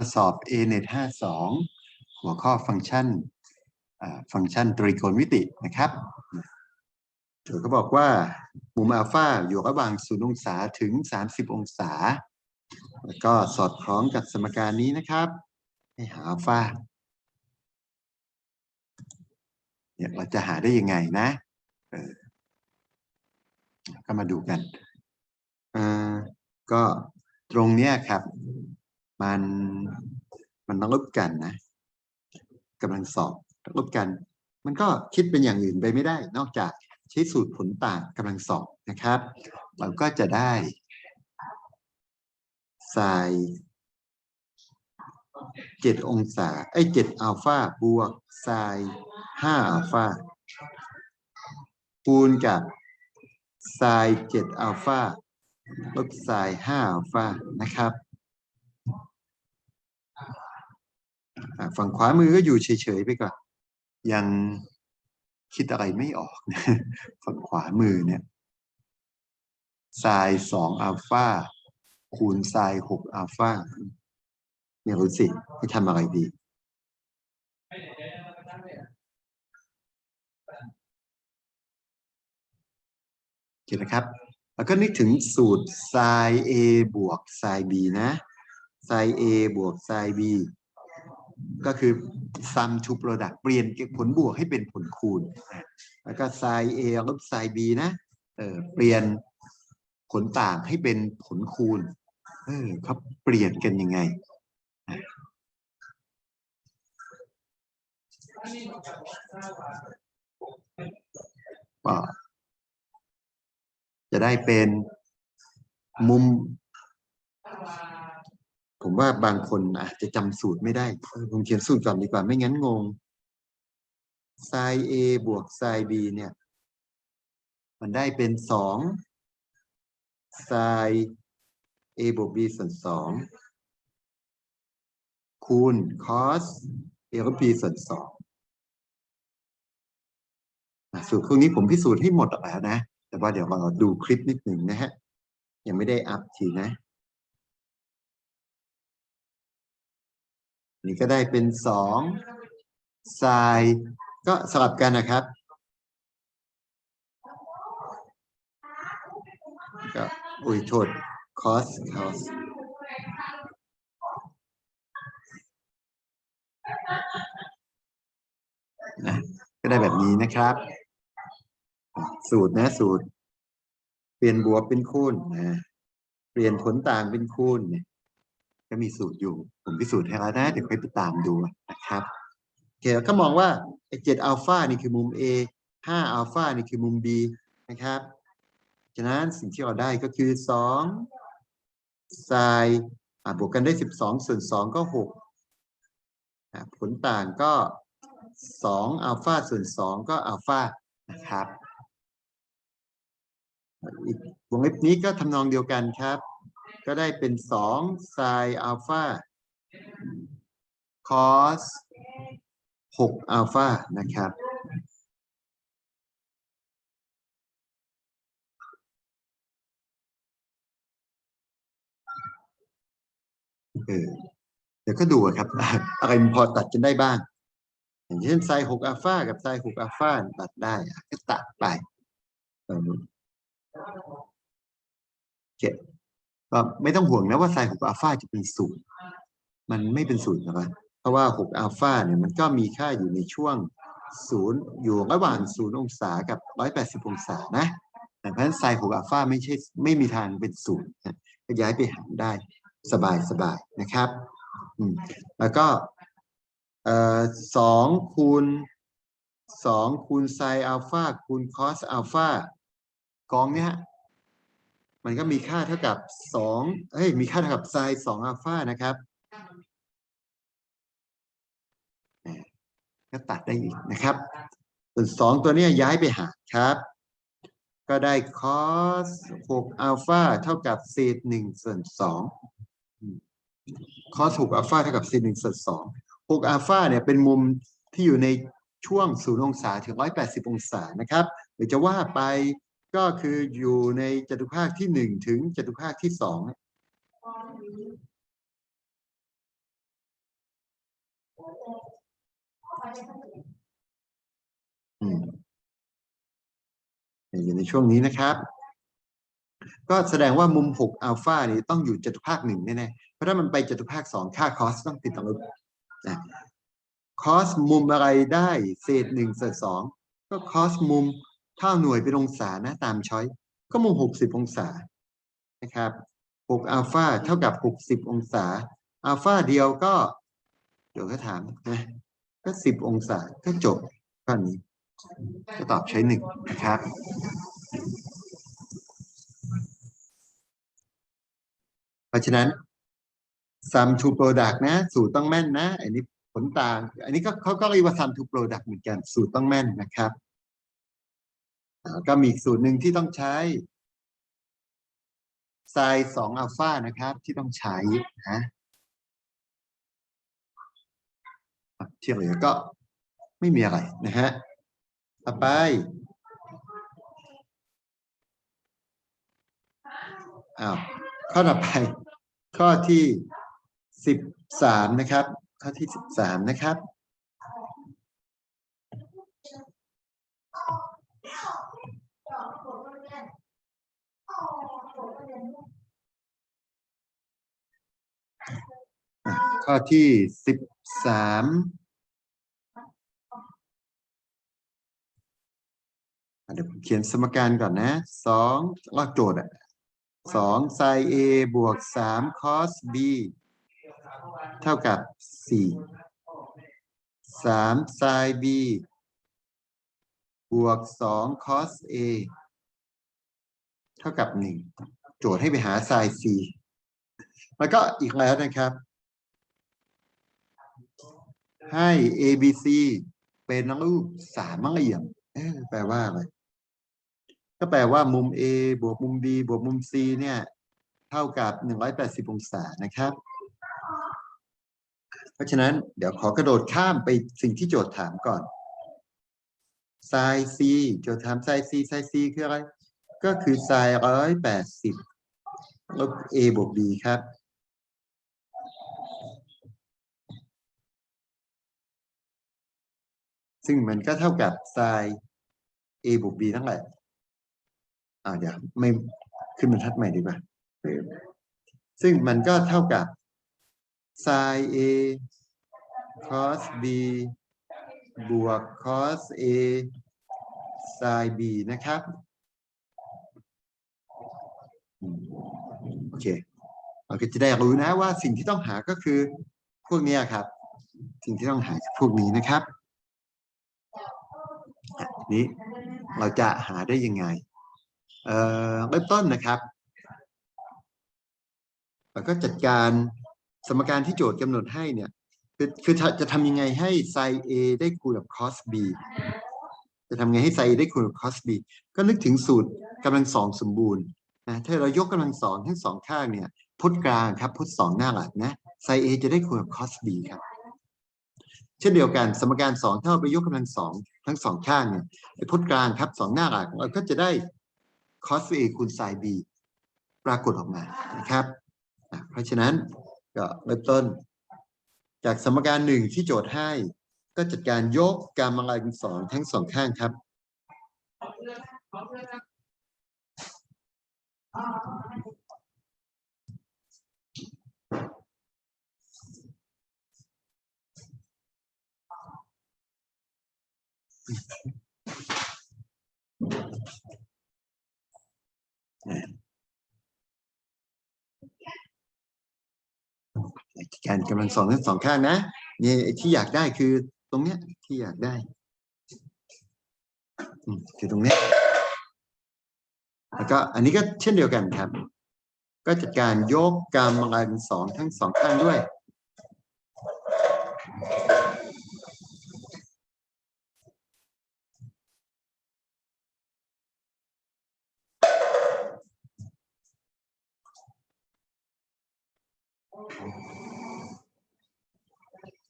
ทดสอบ ANET 52 หัวข้อฟังก์ชันฟังก์ชันตรีโกณมิตินะครับโจทย์เขาบอกว่ามุมอัลฟาอยู่ระหว่าง0องศาถึง 30 องศา แล้วก็สอดคล้องกับสมการนี้นะครับ ให้หาอัลฟาเนี่ยเราจะหาได้ยังไงนะก็มาดูกันอ่าก็ตรงเนี้ยครับ มันมันต้องลบกันนะกำลังสอบต้องลบกัน มันก็คิดเป็นอย่างอื่นไปไม่ได้ นอกจากใช้สูตรผลต่างกำลังสอบนะครับ เราก็จะได้ไซน์เจ็ดองศาไอ้เจ็ดอัลฟาบวกไซน์ห้าอัลฟาคูณกับไซน์เจ็ดอัลฟาลบไซน์ห้าอัลฟานะครับ อะ ฝั่งขวามือก็อยู่เฉยๆไปก่อนยังคิดอะไรไม่ออกฝั่งขวามือเนี่ยไซน์สองอัลฟาคูณไซน์หกอัลฟาเนี่ยรู้สิให้ทำอะไรดีโอเคนะครับ แล้วก็นึกถึงสูตรไซน์ A บวกไซน์ B นะไซน์ A บวกไซน์ B ก็คือ sum to product เปลี่ยนผลบวกให้เป็นผลคูณ แล้วก็ sin A ลบ sin B นะเออเปลี่ยนผลต่างให้เป็นผลคูณเออเขาเปลี่ยนกันยังไง ก็จะได้เป็นมุม ผมว่าบางคนอาจจะจำสูตรไม่ได้ผมเขียนสูตรก่อนดีกว่าไม่งั้นงง sin A บวก sin B เนี่ย มันได้เป็นสอง sin A บวก B ส่วนสองคูณ cos A ลบ B ส่วนสองสูตรพวกนี้ผมพิสูจน์ให้หมดแล้วนะ แต่ว่าเดี๋ยวเราดูคลิปนิดหนึ่งนะฮะ ยังไม่ได้อัพทีนะ นี่ก็ได้เป็นสองไซน์ก็สลับกันนะครับ ก็อุ้ยโทษ cos cos นะก็ได้แบบนี้นะครับ สูตรนะสูตร เปลี่ยนบวกเป็นคูณนะเปลี่ยนผลต่างเป็นคูณเนี่ย ก็มีสูตรอยู่ ผมพิสูจน์ให้แล้วนะ เดี๋ยวค่อยไปตามดูนะครับโอเคแล้วก็มองว่าไอ้เจ็ดอัลฟานี่คือมุม A ห้าอัลฟานี่คือมุม B นะครับฉะนั้นสิ่งที่เราได้ก็คือสองไซน์บวกกันได้สิบสองส่วนสองก็หกผลต่างก็สองอัลฟาส่วนสองก็อัลฟานะครับอีกวงเล็บนี้ก็ทำนองเดียวกันครับ ก็ได้เป็นสองไซน์อัลฟาคอสหกอัลฟานะครับเออเดี๋ยวก็ดูครับ อะไรมันพอตัดกันได้บ้าง อย่างเช่นไซน์หกอัลฟากับไซน์หกอัลฟาตัดได้ก็ตัดไปเออโอเค ก็ไม่ต้องห่วงนะว่าไซน์หกอัลฟาจะเป็นศูนย์มันไม่เป็นศูนย์นะครับเพราะว่าหกอัลฟาเนี่ยมันก็มีค่าอยู่ในช่วงศูนย์อยู่ระหว่างศูนย์องศากับร้อยแปดสิบองศานะแต่เพราะฉะนั้นไซน์หกอัลฟาไม่ใช่ไม่มีทางเป็นศูนย์ก็ย้ายไปหารได้สบายสบายนะครับอืแล้วก็สองคูณสองคูณไซอัลฟาคูณคอสอัลฟากองเนี้ย มันก็มีค่าเท่ากับสองเอ้ย มีค่าเท่ากับไซสองอัลฟานะครับอ่าก็ตัดได้อีกนะครับ ส่วนสองตัวเนี้ยย้ายไปหาครับ ก็ได้คอสหกอัลฟาเท่ากับเศษหนึ่งส่วนสองคอสหกอัลฟาเท่ากับ sin หนึ่งส่วนสองหกอัลฟาเนี่ยเป็นมุมที่อยู่ในช่วงศูนย์องศาถึงร้อยแปดสิบองศานะครับหรือจะว่าไป ก็คืออยู่ในจตุภาคที่หนึ่งถึงจตุภาคที่สองอยู่ในช่วงนี้นะครับ ก็แสดงว่ามุมหกอัลฟานี่ต้องอยู่จตุภาคหนึ่งแน่ๆเพราะถ้ามันไปจตุภาคสองค่าคอสต้องติดลบนะคอสมุมอะไรได้ เศษหนึ่งเศษสองก็คอสมุม เท่าหน่วยเป็นองศานะตามช้อยก็มุมหกสิบองศานะครับหกอัลฟาเท่ากับหกสิบองศาอัลฟาเดียวก็ เดี๋ยวก็ถามนะก็สิบองศาก็จบข้อนี้ ก็ตอบใช้หนึ่งนะครับเพราะฉะนั้น sum to product นะ สูตรต้องแม่นนะ อันนี้ผลต่าง อันนี้ก็เขาก็เรียกว่า sum to product เหมือนกัน สูตรต้องแม่นนะครับ ก็มีอีกสูตรหนึ่งที่ต้องใช้ sin สองอัลฟานะครับ ที่ต้องใช้นะอะที่เหลือก็ไม่มีอะไรนะฮะต่อไปอ้าวข้อต่อไป ข้อที่สิบสามนะครับ ข้อที่สิบสามนะครับ อะ ข้อที่สิบสามเดี๋ยวผมเขียนสมการก่อนนะสองลอกโจทย์อะสองไซเอบวกสามคอสบีเท่ากับสี่สามไซบี บวกสองคอสเอเท่ากับหนึ่งโจทย์ให้ไปหาไซซีแล้วก็อีกแล้วนะครับ ให้ A B C เป็นรูปสามเหลี่ยมเอ๊ะแปลว่าอะไรก็แปลว่ามุม A บวกมุม B บวกมุม C เนี่ย เท่ากับ 180 องศานะครับ เพราะฉะนั้นเดี๋ยวขอกระโดดข้ามไปสิ่งที่โจทย์ถามก่อน sin C โจทย์ถาม sin C sin C คืออะไร ก็คือ sin 180ลบ A บวก B ครับ ซึ่งมันก็เท่ากับ sin a บวก b ทั้งหลายอ่าเดี๋ยวไม่ขึ้นบรรทัดใหม่ดีกว่า ซึ่งมันก็เท่ากับ sin a cos b บวก cos a sin b นะครับ โอเคเราก็จะได้รู้นะว่าสิ่งที่ต้องหาก็คือพวกนี้ครับ สิ่งที่ต้องหาคือพวกนี้นะครับนี้เราจะหาได้ยังไง เอ่อเริ่มต้นนะครับ เราก็จัดการสมการที่โจทย์กำหนดให้เนี่ย คือคือจะทำยังไงให้ sin A ได้คูณกับ cos B จะทำไงให้ sin A ได้คูณกับ cos B ก็นึกถึงสูตรกำลังสองสมบูรณ์นะถ้าเรายกกำลังสองทั้งสองข้างเนี่ยพุทกลางครับพุทสองหน้าหลักนะ sin A จะได้คูณกับ cos B ครับเช่นเดียวกันสมการสองถ้าเราไปยกกำลังสองทั้งสองข้างเนี่ยพุทกลางครับสองหน้าหลักเราก็จะได้ cos A คูณ sin B ปรากฏออกมานะครับอะเพราะฉะนั้นก็เริ่มต้น จากสมการหนึ่งที่โจทย์ให้ ก็จัดการยกกำลังสองทั้งสองข้างครับ การกำลังสองทั้งสองข้างนะนี่ไอ้ที่อยากได้คือตรงเนี้ยที่อยากได้อืมคือตรงเนี้ยแล้วก็อันนี้ก็เช่นเดียวกันครับ ก็จัดการยกกำลังสองทั้งสองข้างด้วย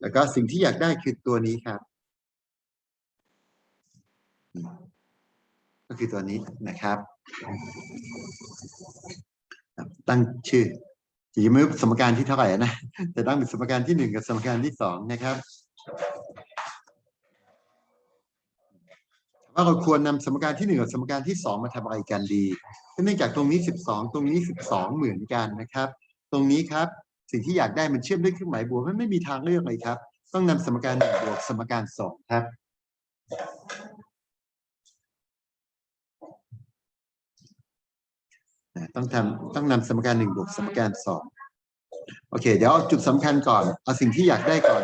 แล้วก็สิ่งที่อยากได้คือตัวนี้ครับ ก็คือตัวนี้นะครับ ตั้งชื่อยังไม่รู้สมการที่เท่าไหร่นะแต่ตั้งเป็นสมการที่หนึ่งกับสมการที่สองนะครับว่าเราควรนำสมการที่หนึ่งกับสมการที่สองมาทำอะไรกันดีเนื่องจากตรงนี้สิบสองตรงนี้สิบสองเหมือนกันนะครับ ตรงนี้ครับ สิ่งที่อยากได้มันเชื่อมด้วยเครื่องหมายบวกมันไม่มีทางเลือกเลยครับ ต้องนำสมการหนึ่งบวกสมการสองครับต้องทำต้องนำสมการหนึ่งบวกสมการสองโอเค เดี๋ยวเอาจุดสำคัญก่อนเอาสิ่งที่อยากได้ก่อน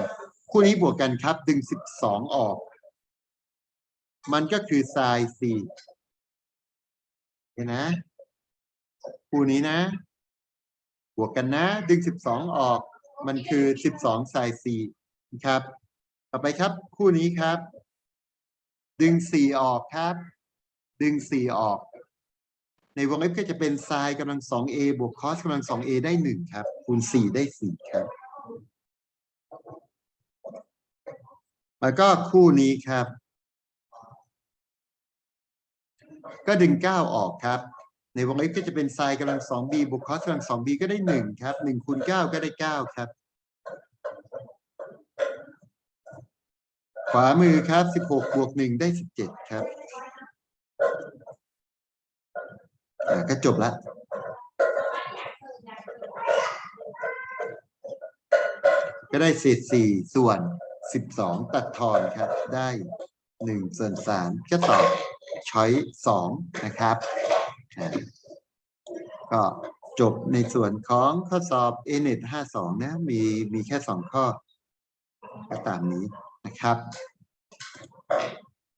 คู่นี้บวกกันครับ ดึงสิบสองออก มันก็คือไซน์สี่เห็นนะ คู่นี้นะ บวกกันนะ ดึงสิบสองออก มันคือสิบสองไซน์สี่ครับ ต่อไปครับ คู่นี้ครับ ดึงสี่ออกครับ ดึงสี่ออก ในวงเล็บก็จะเป็นไซน์กำลังสอง a บวกคอสกำลังสอง a ได้หนึ่งครับ คูณสี่ได้สี่ครับ แล้วก็คู่นี้ครับ ก็ดึงเก้าออกครับ ในวงเล็บก็จะเป็นไซน์กำลังสอง b บวกคอสกำลังสอง b ก็ได้หนึ่งครับหนึ่งคูณเก้าก็ได้เก้าครับ ขวามือครับสิบหกบวกหนึ่งได้สิบเจ็ดครับก็จบละก็ได้เศษสี่ส่วนสิบสองตัดทอนครับ ได้หนึ่งส่วนสามก็ตอบช้อยสองนะครับ ก็จบในส่วนของข้อสอบ a n e t ห้าสองนะ มีมีแค่สองข้อก็ตามนี้นะครับ